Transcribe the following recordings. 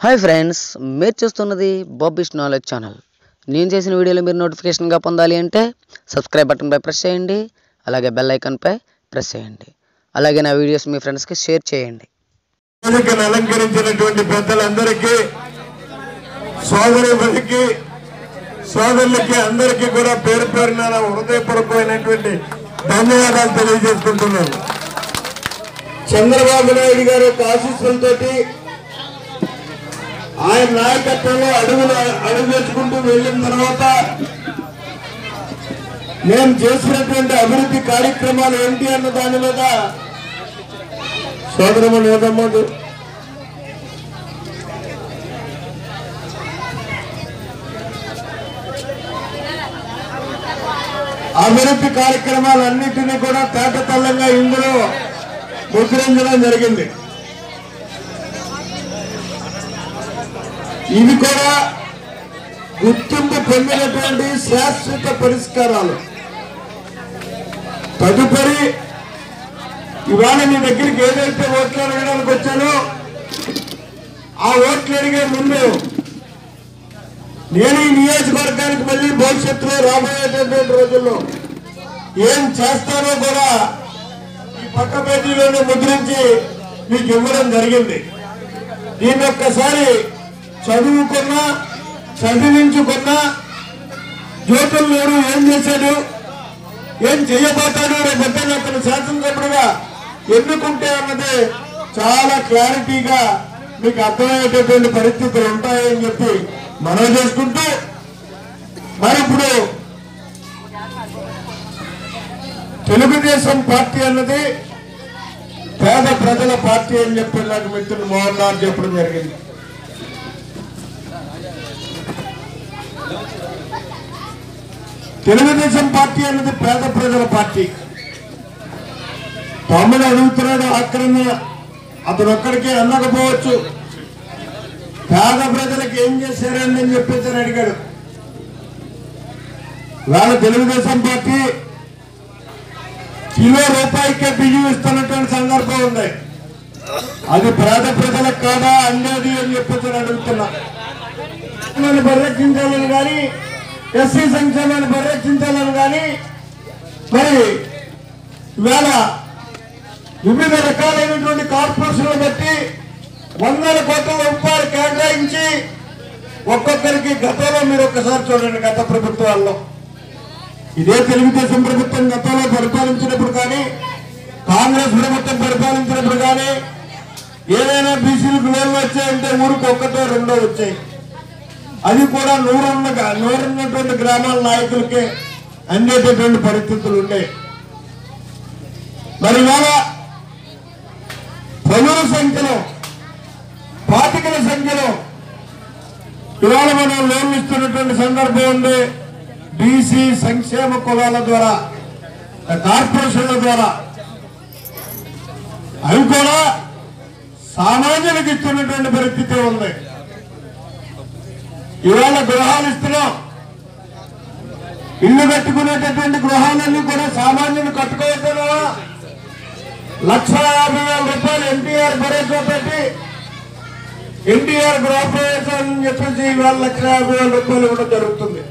Hi friends మీరు చూస్తున్నది బాబీష్ knowledge channel నేను చేసిన వీడియోలు మీరు నోటిఫికేషన్గా పొందాలి అంటే సబ్స్క్రైబ్ బటన్పై ప్రెస్ చేయండి అలాగే బెల్ ఐకాన్పై ప్రెస్ చేయండి. అలాగే నా వీడియోస్ మీ ఫ్రెండ్స్కి షేర్ చేయండి. అలంకరించినటువంటి పెద్దలందరికీ సోదరులకి సోదరులకి అందరికీ కూడా పేరు పేరున హృదయపూర్వకమైనటువంటి ధన్యవాదాలు తెలియజేసుకుంటున్నాను. చంద్రబాబు నాయుడు గారి యొక్క ఆశీస్సులతో ఆయన నాయకత్వంలో అడుగులు అడుగు వేసుకుంటూ వెళ్ళిన తర్వాత మేము చేసినటువంటి అభివృద్ధి కార్యక్రమాలు ఏంటి అన్న దాని మీద సోదరము లేదమ్మదు అభివృద్ధి కార్యక్రమాలన్నింటినీ కూడా తేటతల్లంగా ఇందులో ముద్రించడం జరిగింది. ఇవి కూడా గుర్తింపు పొందినటువంటి శాశ్వత పరిష్కారాలు. తదుపరి ఇవాళ మీ దగ్గరికి ఏదైతే ఓట్లు అడగడానికి వచ్చానో ఆ ఓట్లు అడిగే ముందు నేను ఈ నియోజకవర్గానికి మళ్ళీ భవిష్యత్తులో రాబోయేటటువంటి రోజుల్లో ఏం చేస్తానో కూడా ఈ పక్క పేజీలోనే ముద్రించి మీకు ఇవ్వడం జరిగింది. దీన్ని ఒక్కసారి చదువుకున్నా చదివించుకున్నా జ్యోతులు లేరు ఏం చేశాడు? ఏం చేయబోతాడు? రేపు పెద్ద అతను శాసనసభ్యుడుగా ఎన్నుకుంటే అన్నది చాలా క్లారిటీగా మీకు అర్థమయ్యేటటువంటి పరిస్థితులు ఉంటాయని చెప్పి మనం చేసుకుంటూ మరి ఇప్పుడు తెలుగుదేశం పార్టీ అన్నది పేద ప్రజల పార్టీ అని చెప్పి నాకు మిత్రులు మోహన్ లాల్ చెప్పడం జరిగింది. తెలుగుదేశం పార్టీ అన్నది పేద ప్రజల పార్టీ. తమ్ముడు అడుగుతున్నాడు ఆక్రమణ అతను ఒక్కడికే అందకపోవచ్చు పేద ప్రజలకు ఏం చేశారని అని చెప్పేసి అని అడిగాడు. వాళ్ళ తెలుగుదేశం పార్టీ కిలో రూపాయికే బియ్యం ఇస్తున్నటువంటి సందర్భం ఉంది. అది పేద ప్రజలకు కాదా అందేది అని చెప్పేసి అడుగుతున్నా. పరిరక్షించాలని కానీ ఎస్సీ సంక్షేమాన్ని పరిరక్షించాలని కానీ మరి ఇవాళ వివిధ రకాలైనటువంటి కార్పొరేషన్లు బట్టి వందల కోట్ల రూపాయలు కేటాయించి ఒక్కొక్కరికి గతంలో మీరు ఒక్కసారి చూడండి గత ప్రభుత్వాల్లో. ఇదే తెలుగుదేశం ప్రభుత్వం గతంలో పరిపాలించినప్పుడు కానీ కాంగ్రెస్ ప్రభుత్వం పరిపాలించినప్పుడు కానీ ఏదైనా బీసీలకు లోన్లు వచ్చాయంటే ఊరికి ఒక్కటో రెండో వచ్చాయి. అది కూడా నూరున్న నూరున్నటువంటి గ్రామాల నాయకులకే అందేటటువంటి పరిస్థితులు ఉన్నాయి మరి ఇవాళ పనుల సంఖ్యలో పాతికల సంఖ్యలో ఇవాళ మనం లోన్లు ఇస్తున్నటువంటి సందర్భం ఉంది బీసీ సంక్షేమ కులాల ద్వారా కార్పొరేషన్ల ద్వారా. అవి కూడా సామాన్యులకు ఇస్తున్నటువంటి పరిస్థితి ఉంది. ఇవాళ గృహాలు ఇస్తున్నాం. ఇల్లు కట్టుకునేటటువంటి గృహాలన్నీ కూడా సామాన్యులు కట్టుకోవచ్చున్నావా లక్ష యాభై వేల రూపాయలు ఎన్టీఆర్ భరోసా పెట్టి ఎన్టీఆర్ గృహప్రవేశం అని చెప్పేసి ఇవాళ లక్ష యాభై వేల రూపాయలు ఇవ్వడం జరుగుతుంది.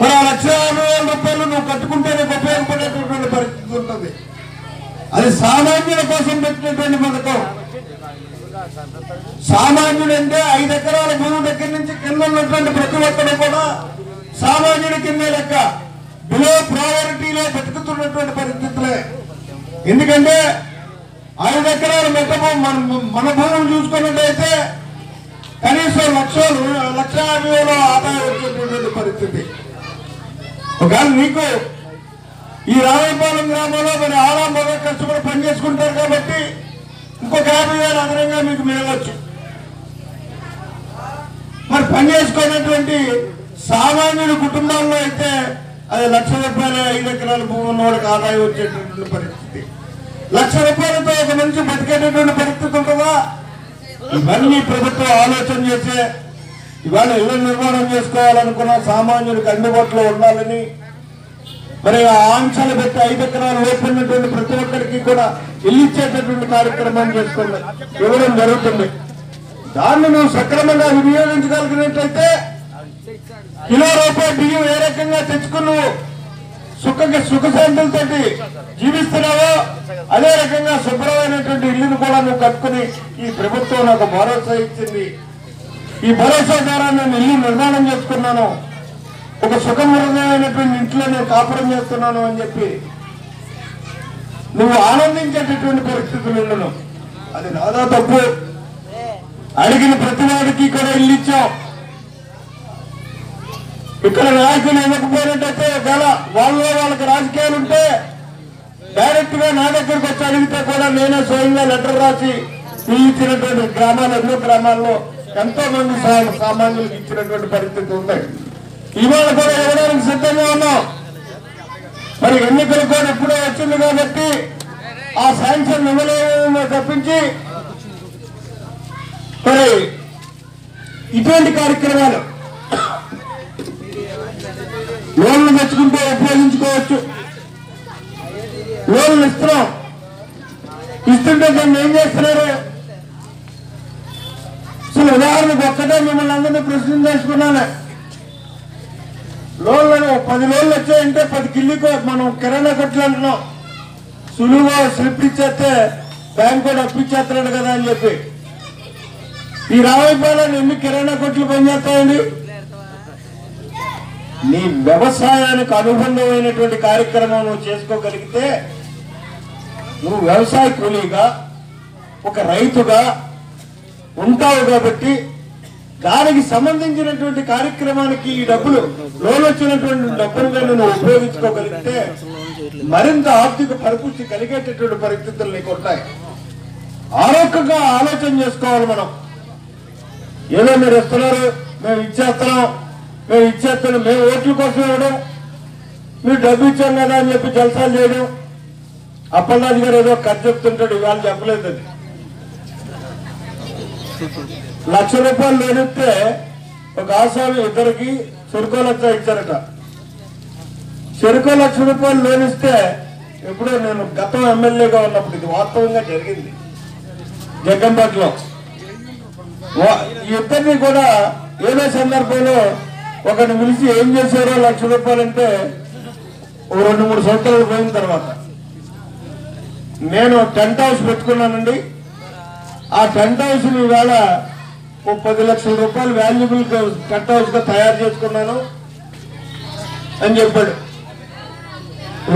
మరి ఆ లక్ష యాభై వేల రూపాయలు నువ్వు కట్టుకుంటే నీకు ఉపయోగపడేటటువంటి పరిస్థితి ఉంటుంది. అది సామాన్యుల కోసం పెట్టినటువంటి పథకం. సామాన్యుడు అంటే ఐదు ఎకరాల భూమి దగ్గర నుంచి కింద ఉన్నటువంటి ప్రతి ఒక్కరు కూడా సామాన్యుడి కింద లెక్క. బిలో ప్రయారిటీలో బతుకుతున్నటువంటి పరిస్థితులే. ఎందుకంటే ఐదు ఎకరాల మెట్ట మన మన భూములు చూసుకున్నట్లయితే కనీసం లక్ష లక్ష యాభైలో ఆదాయం వచ్చేటువంటి పరిస్థితి. ఒకవేళ నీకు ఈ రాయపాలెం గ్రామంలో మరి ఆడా మగ కష్టపడి పని చేసుకుంటారు కాబట్టి ఇంకొక యాభై వేలు అదనంగా మీకు మిగలవచ్చు మరి పనిచేసుకున్నటువంటి సామాన్యుడి కుటుంబాల్లో అయితే అది లక్ష రూపాయల ఐదు ఎకరాల భూమి ఉన్నవాడికి ఆదాయం వచ్చేటటువంటి పరిస్థితి. లక్ష రూపాయలతో ఒక మనిషి బతికేటటువంటి పరిస్థితి ఉంటుందా? ఇవన్నీ ప్రభుత్వం ఆలోచన చేసే ఇవాళ ఇళ్ళ నిర్మాణం చేసుకోవాలనుకున్న సామాన్యుడికి అందుబాటులో ఉండాలని మరి ఆ ఆంక్షలు పెట్టి ఐదు ఎకరాలు లోపున్నటువంటి ప్రతి ఒక్కరికి కూడా ఇల్లు ఇచ్చేటటువంటి కార్యక్రమం చేసుకుని ఇవ్వడం జరుగుతుంది. దాన్ని నువ్వు సక్రమంగా వినియోగించగలిగినట్లయితే కిలో రూపాయి బియ్యం ఏ రకంగా తెచ్చుకుని నువ్వు సుఖ సుఖశాంతులతోటి జీవిస్తున్నావో? అదే రకంగా శుభ్రమైనటువంటి ఇల్లును కూడా నువ్వు కట్టుకుని ఈ ప్రభుత్వం నాకు భరోసా ఇచ్చింది. ఈ భరోసా ద్వారా నేను ఇల్లు నిర్మాణం చేసుకున్నాను. ఒక సుఖం సుఖమృతమైనటువంటి ఇంట్లో నేను కాపురం చేస్తున్నాను అని చెప్పి నువ్వు ఆనందించేటటువంటి పరిస్థితులు ఉండను. అది నాదా తప్పు. అడిగిన ప్రతి వాడికి కూడా ఇల్లు ఇచ్చాం. ఇక్కడ నాయకులు ఇవ్వకపోయినట్టయితే గల వాళ్ళలో వాళ్ళకి రాజకీయాలు ఉంటే డైరెక్ట్గా నా దగ్గరకు వచ్చి అడిగితే కూడా నేనే స్వయంగా లెటర్ రాసి ఇల్లు ఇచ్చినటువంటి గ్రామాలు ఎన్నో గ్రామాల్లో ఎంతో మంది సామాన్యులకు ఇచ్చినటువంటి పరిస్థితి ఉంటాయి. ఇవాళ కూడా ఇవ్వడానికి సిద్ధంగా ఉన్నాం. మరి ఎన్నికల కూడా ఎప్పుడో వచ్చింది కాబట్టి ఆ శాంక్షన్ ఇవ్వలేమో తప్పించి మరి ఇటువంటి కార్యక్రమాలు లోన్లు తెచ్చుకుంటే ఉపయోగించుకోవచ్చు. లోన్లు ఇస్తున్నాం. ఇస్తుంటే దాన్ని ఏం చేస్తున్నారు? అసలు ఉదాహరణకు ఒక్కటే మిమ్మల్ని అందరినీ ప్రశ్న చేసుకున్నాను పది రోజులు వచ్చాయంటే పది కిల్లికో మనం కిరాణా కొట్లు అంటున్నాం. సులువుగా స్లిప్ ఇచ్చేస్తే బ్యాంక్ కూడా అప్పిచ్చేస్తున్నాడు కదా అని చెప్పి. ఈ రావైపాలని ఎన్ని కిరాణా కొట్లు పనిచేస్తాయండి? నీ వ్యవసాయానికి అనుబంధమైనటువంటి కార్యక్రమం నువ్వు చేసుకోగలిగితే నువ్వు వ్యవసాయ కూలీగా ఒక రైతుగా ఉంటావు కాబట్టి దానికి సంబంధించినటువంటి కార్యక్రమానికి ఈ డబ్బులు లోన్ వచ్చినటువంటి డబ్బులు నేను ఉపయోగించుకోగలిగితే మరింత ఆర్థిక పరిపుష్టి కలిగేటటువంటి పరిస్థితులు నీకు ఉంటాయి. ఆరోగ్యంగా ఆలోచన చేసుకోవాలి మనం. ఏదో మీరు ఇస్తున్నారు మేము ఇచ్చేస్తున్నాం మేము ఇచ్చేస్తున్నాం మేము ఓట్ల కోసం ఇవ్వడం మీరు డబ్బు ఇచ్చాం కదా అని చెప్పి జలసాలు చేయడం. అప్పలరాజు గారు ఏదో ఖర్చు చెప్తుంటాడు ఇవాళ చెప్పలేదు అది. లక్ష రూపాయలు లేనిస్తే ఒక ఆసామి ఇద్దరికి చెరుకో లక్ష ఇచ్చారట. చెరుకో లక్ష రూపాయలు లేనిస్తే ఎప్పుడో నేను గతం ఎమ్మెల్యేగా ఉన్నప్పుడు ఇది వాస్తవంగా జరిగింది. జగ్గంపేటలో. వా- ఈ ఇద్దరిని కూడా ఏదో సందర్భంలో ఒకరిని పిలిచి ఏం చేశారో లక్ష రూపాయలు అంటే ఓ రెండు మూడు సంవత్సరాలు పోయిన తర్వాత. నేను టెంట్ హౌస్ పెట్టుకున్నానండి. ఆ టెంట్ హౌస్ ఈవేళ ఓ పది లక్షల రూపాయలు వాల్యుబుల్ టెంట్ హౌస్గా తయారు చేసుకున్నాను అని చెప్పాడు.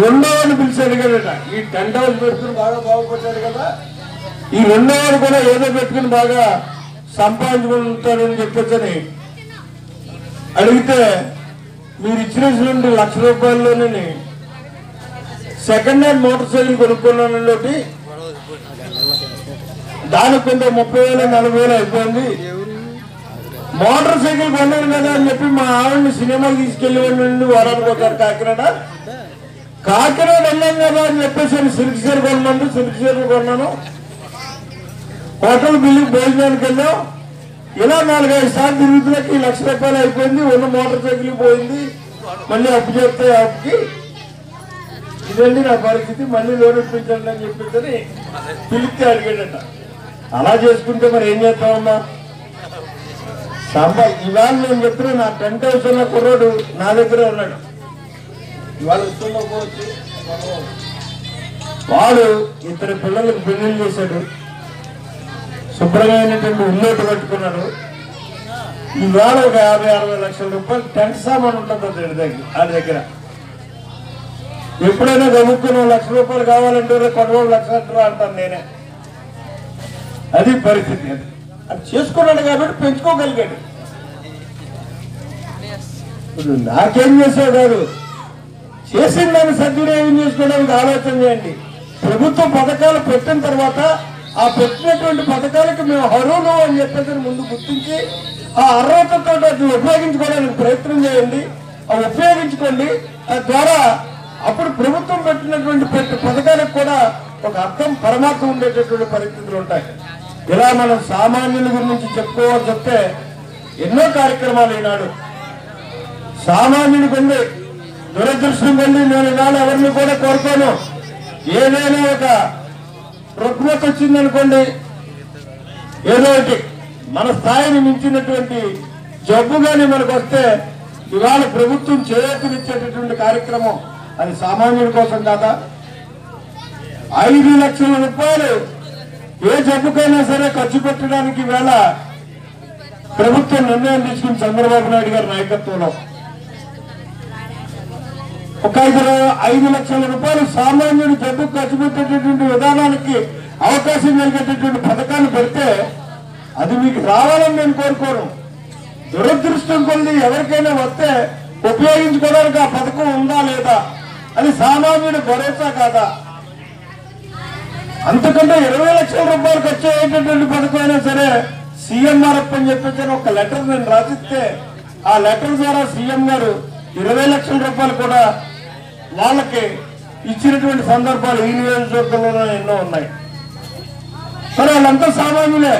రెండోవాడిని పిలిచి అడిగాడట ఈ టెంట్ హౌస్ పెట్టుకుని బాగా బాగుపడ్డాడు కదా. ఈ రెండోవాడు కూడా ఏదో పెట్టుకుని బాగా సంపాదించుకుంటాడని చెప్పొచ్చని. అడిగితే మీరు ఇచ్చినటువంటి లక్ష రూపాయల్లోనే సెకండ్ హ్యాండ్ మోటార్ సైకిల్ కొనుక్కున్నాను ఒకటి. దానికి కొంత ముప్పై వేలు నలభై వేలు అయిపోయింది. మోటార్ సైకిల్ కొన్నాను కదా అని చెప్పి మా ఆవిడని సినిమాకి తీసుకెళ్ళి నుండి వారానికి ఒకసారి కాకినాడ. కాకినాడ వెళ్ళాం కదా అని చెప్పేసి సిల్క్ చీర కొన్నాను సిల్క్ చీరలు కొన్నాను. హోటల్ బిల్లు భోజనానికి వెళ్ళాం. ఇలా నాలుగైదు సార్లు తిరుగుతున్నకి లక్ష రూపాయలు అయిపోయింది ఉన్న మోటార్ సైకిల్ పోయింది. మళ్ళీ అప్పు చేస్తే అప్పుకి. ఇదండి నా పరిస్థితి? మళ్ళీ లోన్ ఇప్పించండి అని చెప్పేసి పిలిస్తే అడిగాడట. అలా చేసుకుంటే మరి ఏం చేస్తామమ్మా? సంబ ఇవాళ నేను చెప్పిన నా టెంట్ హౌస్ ఉన్న కుర్రోడు నా దగ్గరే ఉన్నాడు. ఇవాళ ఇస్తుండకపోవచ్చు వాడు ఇద్దరు పిల్లలకు పెళ్ళిళ్ళు చేశాడు. శుభ్రమైనటువంటి ఉన్నట్టు కట్టుకున్నాడు. ఇవాళ ఒక యాభై అరవై లక్షల రూపాయలు టెంట్ సామాన్ ఉంటుంది అతని దగ్గర ఆ దగ్గర. ఎప్పుడైనా గబుక్కుని లక్ష రూపాయలు కావాలంటే రే కొనుగోలు లక్ష అంటాను నేనే. అది పరిస్థితి అది. అది చేసుకున్నాడు కాబట్టి పెంచుకోగలిగాడు. ఇప్పుడు నాకేం చేసావు కాదు? చేసిన దాన్ని సద్వినియోగం చేసుకోవడానికి ఆలోచన చేయండి. ప్రభుత్వ పథకాలు పెట్టిన తర్వాత ఆ పెట్టినటువంటి పథకాలకు మేము అర్హులు అని చెప్పేసి ముందు గుర్తించి ఆ అర్హతతో అది ఉపయోగించుకోవడానికి ప్రయత్నం చేయండి. అవి ఉపయోగించుకోండి. తద్వారా అప్పుడు ప్రభుత్వం పెట్టినటువంటి పథకాలకు కూడా ఒక అర్థం పరమాత్మ ఉండేటటువంటి పరిస్థితులు ఉంటాయి. ఇలా మనం సామాన్యుల గురించి చెప్పుకోవాలి చెప్తే ఎన్నో కార్యక్రమాలు ఈనాడు. సామాన్యుడికి ఉంది. దురదృష్టం కొండి నేను ఇలా ఎవరిని కూడా కోరుకోను. ఏదైనా ఒక రుగ్మత వచ్చిందనుకోండి ఏదో ఒకటి మన స్థాయిని మించినటువంటి జబ్బు కానీ మనకు వస్తే ఇవాళ ప్రభుత్వం చేయూతనిచ్చేటటువంటి కార్యక్రమం అది సామాన్యుల కోసం కాదా? ఐదు లక్షల రూపాయలు ఏ జబ్బుకైనా సరే ఖర్చు పెట్టడానికి వేళ ప్రభుత్వం నిర్ణయం తీసుకుని చంద్రబాబు నాయుడు గారి నాయకత్వంలో. ఒక ఐదు ఐదు లక్షల రూపాయలు సామాన్యుడు జబ్బు ఖర్చు పెట్టేటటువంటి విధానానికి అవకాశం కలిగేటటువంటి పథకాన్ని పెడితే అది మీకు రావాలని నేను కోరుకోను. దురదృష్టం కొద్ది ఎవరికైనా వస్తే ఉపయోగించుకోవడానికి ఆ పథకం ఉందా లేదా అది సామాన్యుడు భరోసా కాదా? అంతకంటే ఇరవై లక్షల రూపాయలు ఖర్చు అయ్యేటటువంటి పథకం అయినా సరే సీఎంఆర్ఎఫ్ అని చెప్పేసి ఒక లెటర్ నేను రాసిస్తే ఆ లెటర్ ద్వారా సీఎం గారు ఇరవై లక్షల రూపాయలు కూడా వాళ్ళకి ఇచ్చినటువంటి సందర్భాలు ఈ నియోజకవర్గంలో ఎన్నో ఉన్నాయి. మరి వాళ్ళంతా సామాన్యులే.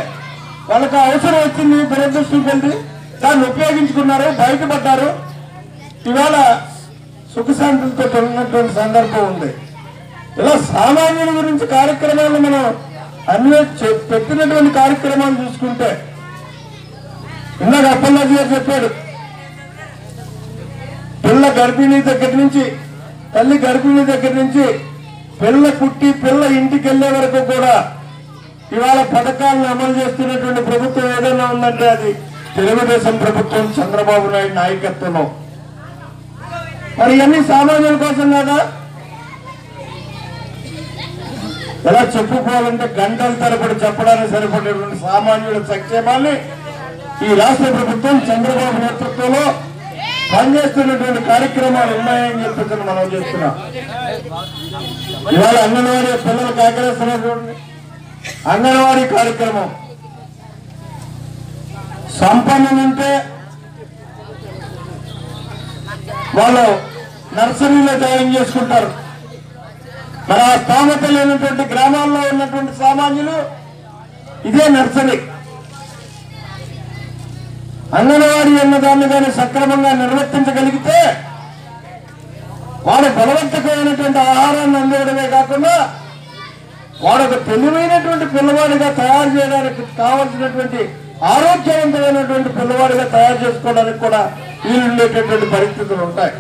వాళ్ళకి అవసరం వచ్చింది దురదృష్టం కలిగి దాన్ని ఉపయోగించుకున్నారు బయటపడ్డారు. ఇవాళ సుఖశాంతులతో ఉన్నటువంటి సందర్భం ఉంది. ఇలా సామాన్యుల గురించి కార్యక్రమాలు మనం అన్ని పెట్టినటువంటి కార్యక్రమాలు చూసుకుంటే ఇందాక అప్పల్లాజీ గారు చెప్పాడు పిల్ల గర్భిణీ దగ్గర నుంచి తల్లి గర్భిణీ దగ్గర నుంచి పిల్ల పుట్టి పిల్ల ఇంటికి వెళ్ళే వరకు కూడా ఇవాళ పథకాలను అమలు చేస్తున్నటువంటి ప్రభుత్వం ఏదైనా ఉందంటే అది తెలుగుదేశం ప్రభుత్వం చంద్రబాబు నాయుడు నాయకత్వంలో. మరి ఇవన్నీ సామాన్యుల కోసం కదా? ఎలా చెప్పుకోవాలంటే గంటల తరబడి చెప్పడానికి సరిపడేటువంటి సామాన్యుల సంక్షేమాన్ని ఈ రాష్ట్ర ప్రభుత్వం చంద్రబాబు నేతృత్వంలో పనిచేస్తున్నటువంటి కార్యక్రమాలు ఉన్నాయని చెప్పేసి మనం చేస్తున్నాం. ఇవాళ అంగన్వాడీ పిల్లలకు ఆకలిస్తున్నటువంటి అంగన్వాడీ కార్యక్రమం. సంపన్నులుంటే వాళ్ళు నర్సరీలో జాయిన్ చేసుకుంటారు. మరి ఆ స్థామత లేనటువంటి గ్రామాల్లో ఉన్నటువంటి సామాన్యులు ఇదే నర్సరీ. అంగన్వాడీ అన్న దాన్ని కానీ సక్రమంగా నిర్వర్తించగలిగితే వాడు బలవంతకమైనటువంటి ఆహారాన్ని అందివ్వడమే కాకుండా వాడు ఒక తెలివైనటువంటి పిల్లవాడిగా తయారు చేయడానికి కావలసినటువంటి ఆరోగ్యవంతమైనటువంటి పిల్లవాడిగా తయారు చేసుకోవడానికి కూడా వీలుండేటటువంటి పరిస్థితులు ఉంటాయి.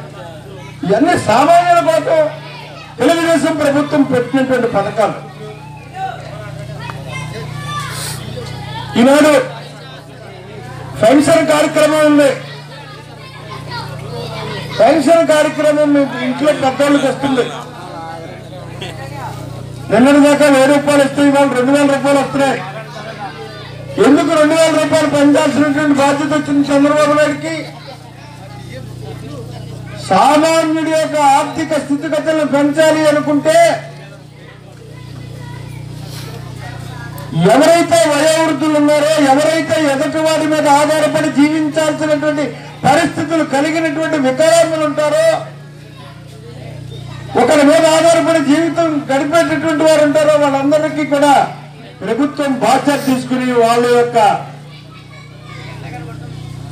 ఇవన్నీ సామాన్యుల కోసం తెలుగుదేశం ప్రభుత్వం పెట్టినటువంటి పథకాలు. ఈనాడు పెన్షన్ కార్యక్రమం ఉంది. పెన్షన్ కార్యక్రమం ఇంట్లో పెద్దోళ్ళకి వస్తుంది. నిన్నటి దాకా వెయ్యి రూపాయలు ఇస్తే ఇవాళ రెండు వేల రూపాయలు వస్తున్నాయి. ఎందుకు రెండు వేల రూపాయలు పనిచేసినటువంటి బాధ్యత వచ్చింది చంద్రబాబు నాయుడికి? సామాన్యుడి యొక్క ఆర్థిక స్థితిగతులను పెంచాలి అనుకుంటే ఎవరైతే వయోవృద్ధులు ఉన్నారో ఎవరైతే ఎదుటి వారి మీద ఆధారపడి జీవించాల్సినటువంటి పరిస్థితులు కలిగినటువంటి వికలాంగులు ఉంటారో ఒకరి మీద ఆధారపడి జీవితం గడిపేటటువంటి వారు ఉంటారో వాళ్ళందరికీ కూడా ప్రభుత్వం బాధ్యత తీసుకుని వాళ్ళ యొక్క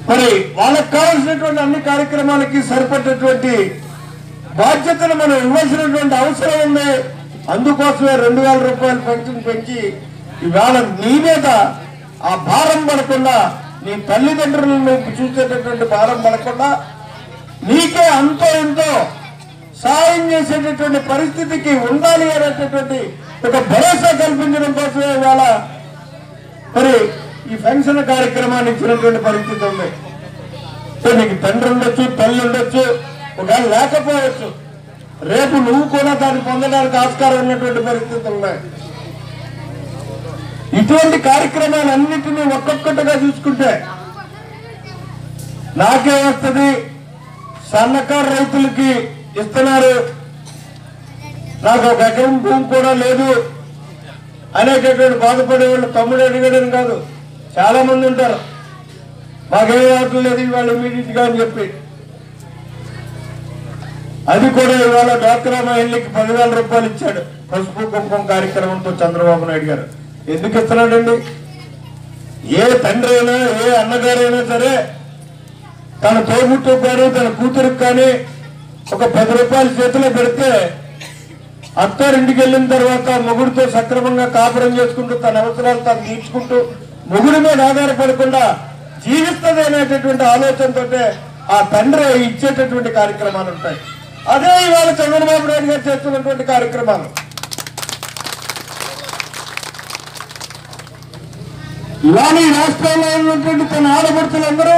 మరి వాళ్ళకి కావాల్సినటువంటి అన్ని కార్యక్రమాలకి సరిపడేటువంటి బాధ్యతను మనం ఇవ్వాల్సినటువంటి అవసరం ఉంది. అందుకోసమే రెండు వేల రూపాయలు పెన్షన్ పెంచి ఇవాళ నీ మీద ఆ భారం పడకుండా నీ తల్లిదండ్రులను చూసేటటువంటి భారం పడకుండా నీకే అంతో ఎంతో సాయం చేసేటటువంటి పరిస్థితికి ఉండాలి అనేటటువంటి ఒక భరోసా కల్పించడం కోసమే ఇవాళ మరి ఈ పెన్షన్ కార్యక్రమాన్ని ఇచ్చినటువంటి పరిస్థితి ఉంది. సో నీకు తండ్రి ఉండొచ్చు తల్లి ఉండొచ్చు ఒకవేళ లేకపోవచ్చు రేపు నువ్వు కూడా దాన్ని పొందడానికి ఆస్కారం ఉన్నటువంటి పరిస్థితులు ఉన్నాయి. ఇటువంటి కార్యక్రమాలన్నింటినీ ఒక్కొక్కటిగా చూసుకుంటే నాకేమొస్తుంది సన్నకారు రైతులకి ఇస్తున్నారు. నాకు ఒక ఎకరం భూమి కూడా లేదు. అనేటటువంటి బాధపడే వాళ్ళు తమ్ముడు అడిగాడని కాదు. చాలా మంది ఉంటారు. మాకేం ఆటలు లేదు ఇవాళ మీడియట్గా అని చెప్పి. అది కూడా ఇవాళ డాక్రా మహిళకి పదివేల రూపాయలు ఇచ్చాడు. పసుపు కుంకుమ కార్యక్రమంతో చంద్రబాబు నాయుడు గారు. ఎందుకు ఇస్తున్నాడండి? ఏ తండ్రి అయినా ఏ అన్నగారైనా సరే తన తోబుట్టు కానీ తన కూతురికి కానీ ఒక పది రూపాయలు చేతిలో పెడితే అత్తారింటికి వెళ్ళిన తర్వాత మొగుడితో సక్రమంగా కాపురం చేసుకుంటూ తన అవసరాలు తాను తీర్చుకుంటూ మొగుడి మీద ఆధారపడకుండా జీవిస్తుంది అనేటటువంటి ఆలోచనతో ఆ తండ్రి ఇచ్చేటటువంటి కార్యక్రమాలు ఉంటాయి. అదే ఇవాళ చంద్రబాబు నాయుడు గారు చేస్తున్నటువంటి కార్యక్రమాలు. ఇవాళ ఈ రాష్ట్రంలో ఉన్నటువంటి తన ఆడపడుతులందరూ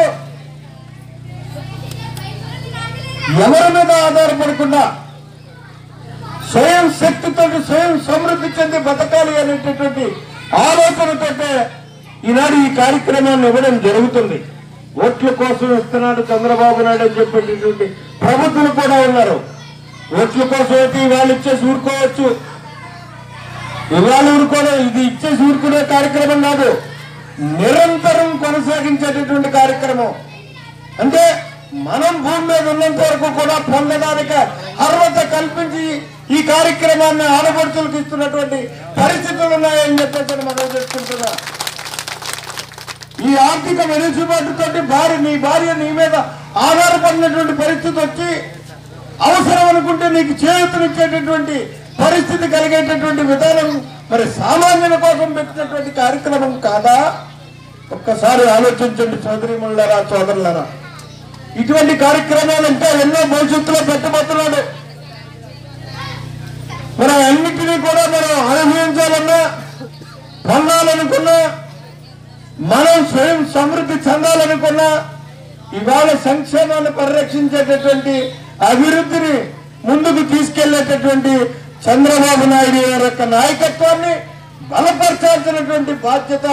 ఎవరి మీద ఆధారపడకుండా స్వయం శక్తితో స్వయం సమృద్ధి చెంది బతకాలి అనేటటువంటి ఆలోచనతో ఈనాడు ఈ కార్యక్రమాన్ని ఇవ్వడం జరుగుతుంది. ఓట్ల కోసం ఇస్తున్నాడు చంద్రబాబు నాయుడు అని చెప్పేటటువంటి ప్రభుత్వం కూడా ఉన్నారు. ఓట్ల కోసం అయితే ఇవాళ ఇచ్చేసి ఊరుకోవచ్చు ఇవాళ ఊరుకోవడం ఇది ఇచ్చేసి ఊరుకునే కార్యక్రమం కాదు. నిరంతరం కొనసాగించేటటువంటి కార్యక్రమం. అంటే మనం భూమి మీద ఉన్నంత వరకు కూడా పొందడానికి అర్హత కల్పించి ఈ కార్యక్రమాన్ని ఆడపడుతులకు ఇస్తున్నటువంటి పరిస్థితులు ఉన్నాయని చెప్పేసి మనం చెప్పుకుంటున్నా ఈ ఆర్థిక వెనుసుబాటుతోటి భార్య నీ భార్య నీ మీద ఆధారపడినటువంటి పరిస్థితి వచ్చి అవసరం అనుకుంటే నీకు చేయూతనిచ్చేటటువంటి పరిస్థితి కలిగేటటువంటి విధానం మరి సామాన్యుల కోసం పెట్టినటువంటి కార్యక్రమం కాదా? ఒక్కసారి ఆలోచించండి సోదరిమణులారా సోదరులరా. ఇటువంటి కార్యక్రమాలు ఇంకా ఎన్నో భవిష్యత్తులో పెట్టబోతున్నాడు మనం అన్నిటినీ కూడా మనం అనుభవించాలన్నా పొందాలనుకున్నా మనం స్వయం సమృద్ధి చెందాలనుకున్నా ఇవాళ సంక్షేమాన్ని పరిరక్షించేటటువంటి అభివృద్ధిని ముందుకు తీసుకెళ్ళేటటువంటి చంద్రబాబు నాయుడు గారి యొక్క నాయకత్వాన్ని బలపరచాల్సినటువంటి బాధ్యత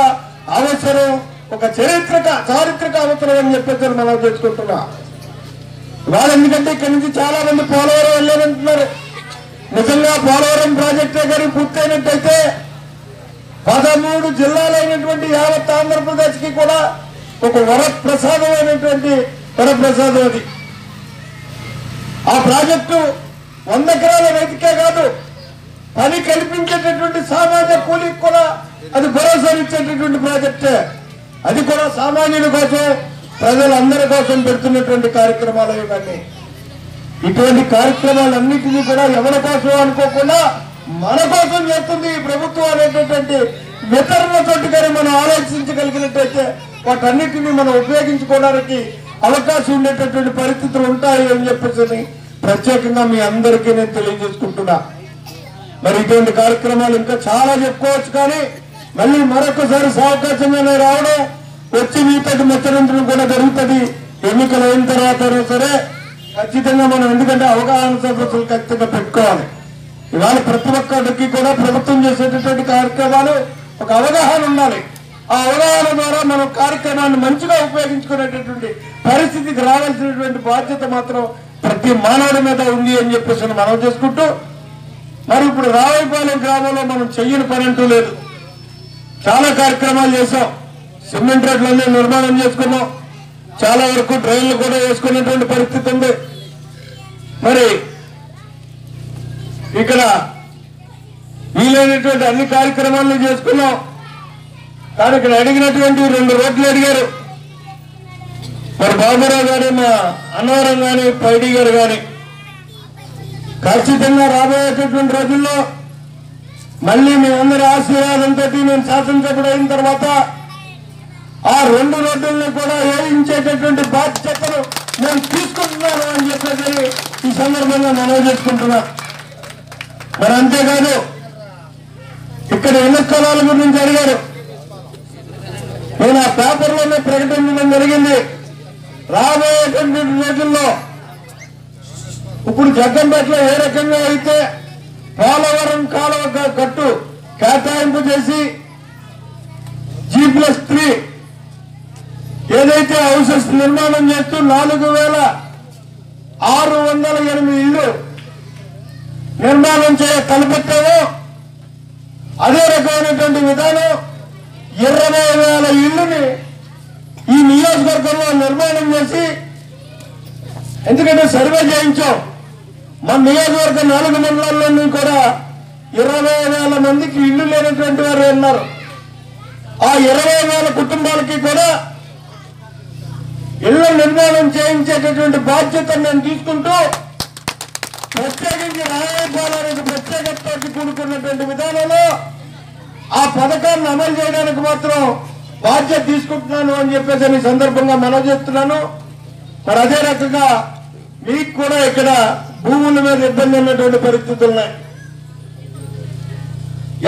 అవసరం ఒక చరిత్రక చారిత్రక అవసరం అని చెప్పేసి మనం తెచ్చుకుంటున్నా. ఇవాళ ఎందుకంటే ఇక్కడి నుంచి చాలా మంది పోలవరం వెళ్ళారంటున్నారు. నిజంగా పోలవరం ప్రాజెక్టే కానీ పూర్తయినట్టయితే పదమూడు జిల్లాలైనటువంటి యావత్ ఆంధ్రప్రదేశ్కి కూడా ఒక వరప్రసాదమైనటువంటి వరప్రసాదం అది. ఆ ప్రాజెక్టు వంద ఎకరాల రైతుకే కాదు పని కల్పించేటటువంటి సామాజ కూలీకి కూడా అది భరోసానిచ్చేటటువంటి ప్రాజెక్టే. అది కూడా సామాన్యుల కోసం ప్రజలందరి కోసం పెడుతున్నటువంటి కార్యక్రమాలు ఇవన్నీ. ఇటువంటి కార్యక్రమాలన్నింటినీ కూడా ఎవరి కోసం అనుకోకుండా మన కోసం చేస్తుంది ఈ ప్రభుత్వం అనేటటువంటి వితరణతోటి కానీ మనం ఆలోచించగలిగినట్టయితే వాటన్నిటిని మనం ఉపయోగించుకోవడానికి అవకాశం ఉండేటటువంటి పరిస్థితులు ఉంటాయి అని చెప్పేసి ప్రత్యేకంగా మీ అందరికీ నేను తెలియజేసుకుంటున్నా. మరి ఇటువంటి కార్యక్రమాలు ఇంకా చాలా చెప్పుకోవచ్చు కానీ మళ్ళీ మరొకసారి సావకాశంగానే ఆనాడు మీద ఉంది అని చెప్పేసి మనం చేసుకుంటూ మరి ఇప్పుడు రావులపాలెం గ్రామంలో మనం చెయ్యని పని అంటూ లేదు. చాలా కార్యక్రమాలు చేశాం. సిమెంట్ రోడ్లన్నీ నిర్మాణం చేసుకున్నాం. చాలా వరకు ట్రైన్లు కూడా వేసుకునేటువంటి పరిస్థితి ఉంది. మరి ఇక్కడ వీలైనటువంటి అన్ని కార్యక్రమాలను చేసుకున్నాం. కానీ ఇక్కడ అడిగినటువంటి రెండు రోడ్లు అడిగారు. మరి బాబురావు గారు మా అన్నవరం కానీ పైడి గారు కానీ ఖచ్చితంగా రాబోయేటటువంటి రోజుల్లో మళ్ళీ మేమందరి ఆశీర్వాదంతో మేము శాసనసభ్యుడు అయిన తర్వాత ఆ రెండు రోడ్డుల్ని కూడా వేయించేటటువంటి బాధ్యతను మేము తీసుకుంటున్నాను అని చెప్పేసి ఈ సందర్భంగా మనవి చేసుకుంటున్నా. మరి అంతేకాదు ఇక్కడ ఎన్ని స్థలాల గురించి అడిగారు. నేను ఆ పేపర్లోనే ప్రకటించడం జరిగింది. రాబోయేటువంటి రోజుల్లో ఇప్పుడు జగ్గంపేటలో ఏ రకంగా అయితే పోలవరం కాలువ కట్టు గట్టు కేటాయింపు చేసి జీ ప్లస్ త్రీ ఏదైతే హౌసెస్ నిర్మాణం చేస్తూ నాలుగు వేల ఆరు వందల ఎనిమిది ఇళ్ళు నిర్మాణం చేయ తలపెట్టామో అదే రకమైనటువంటి విధానం ఇరవై వేల ఇళ్ళుని ఈ నియోజకవర్గంలో నిర్మాణం చేసి ఎందుకంటే సర్వే చేయించాం. మన నియోజకవర్గ నాలుగు మండలాల్లోని కూడా ఇరవై వేల మందికి ఇల్లు లేనటువంటి వారు ఉన్నారు. ఆ ఇరవై వేల కుటుంబాలకి కూడా ఇళ్ళ నిర్మాణం చేయించేటటువంటి బాధ్యత నేను తీసుకుంటూ ప్రత్యేకించి రాయపాలనేది ప్రత్యేకతతో కూడుకున్నటువంటి విధానంలో ఆ పథకాన్ని అమలు చేయడానికి మాత్రం బాధ్యత తీసుకుంటున్నాను అని చెప్పేసి ఈ సందర్భంగా మనం చేస్తున్నాను. మరి అదే రకంగా మీకు కూడా ఇక్కడ భూముల మీద ఇబ్బంది ఉన్నటువంటి పరిస్థితులు ఉన్నాయి.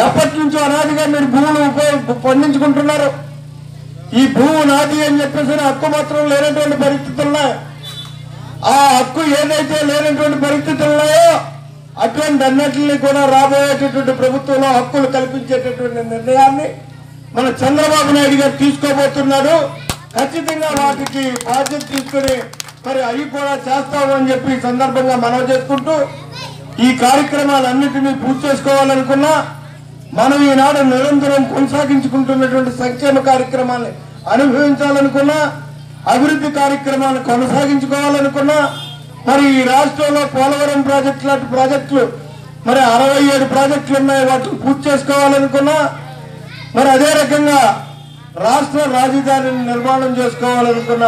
ఎప్పటి నుంచో అనాదిగా మీరు భూములు ఉపయోగ పండించుకుంటున్నారు. ఈ భూము నాది అని చెప్పేసి హక్కు మాత్రం లేనటువంటి పరిస్థితులు ఉన్నాయి. ఆ హక్కు ఏదైతే లేనటువంటి పరిస్థితులు ఉన్నాయో అటువంటి అన్నింటినీ కూడా రాబోయేటటువంటి ప్రభుత్వంలో హక్కులు కల్పించేటటువంటి నిర్ణయాన్ని మన చంద్రబాబు నాయుడు గారు తీసుకోబోతున్నాడు ఖచ్చితంగా వాటికి బాధ్యత తీసుకుని మరి అవి కూడా చేస్తాము అని చెప్పి సందర్భంగా మనవి చేసుకుంటూ ఈ కార్యక్రమాలన్నింటినీ పూర్తి చేసుకోవాలనుకున్నా మనం ఈనాడు నిరంతరం కొనసాగించుకుంటున్నటువంటి సంక్షేమ కార్యక్రమాన్ని అనుభవించాలనుకున్నా అభివృద్ధి కార్యక్రమాలను కొనసాగించుకోవాలనుకున్నా మరి ఈ రాష్ట్రంలో పోలవరం ప్రాజెక్టు లాంటి ప్రాజెక్టులు మరి అరవై ఏడు ప్రాజెక్టులు ఉన్నాయి వాటిని పూర్తి చేసుకోవాలనుకున్నా మరి అదే రకంగా రాష్ట్ర రాజధానిని నిర్మాణం చేసుకోవాలనుకున్న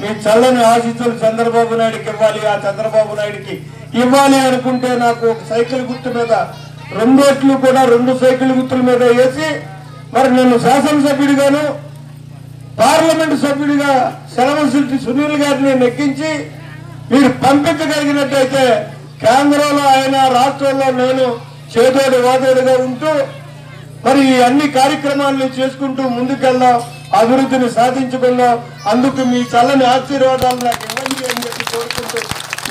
మీ చల్లని ఆశీస్సులు చంద్రబాబు నాయుడికి ఇవ్వాలి. ఆ చంద్రబాబు నాయుడికి ఇవ్వాలి అనుకుంటే నాకు ఒక సైకిల్ గుర్తు మీద రెండోట్లు కూడా రెండు సైకిల్ గుర్తుల మీద వేసి మరి నేను శాసనసభ్యుడిగాను పార్లమెంట్ సభ్యుడిగా సెలవుశెట్టి సునీల్ గారిని నెక్కించి మీరు పంపించగలిగినట్టయితే కేంద్రంలో ఆయన రాష్ట్రంలో నేను చేదోడు వాదోడుగా ఉంటూ మరి ఈ అన్ని కార్యక్రమాలను చేసుకుంటూ ముందుకెళ్దాం అభివృద్ధిని సాధించుకుందాం. అందుకు మీ చల్లని ఆశీర్వాదాలు నాకు ఇవ్వండి అని చెప్పి కోరుకుంటూ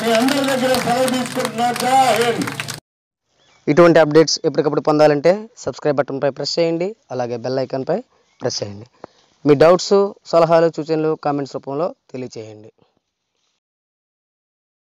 మీ అందరి దగ్గర సెలవు తీసుకుంటున్నా. ఇటువంటి అప్డేట్స్ ఎప్పటికప్పుడు పొందాలంటే సబ్స్క్రైబ్ బటన్పై ప్రెస్ చేయండి అలాగే బెల్ ఐకాన్పై ప్రెస్ చేయండి. మీ డౌట్స్ సలహాలు సూచనలు కామెంట్స్ రూపంలో తెలియచేయండి.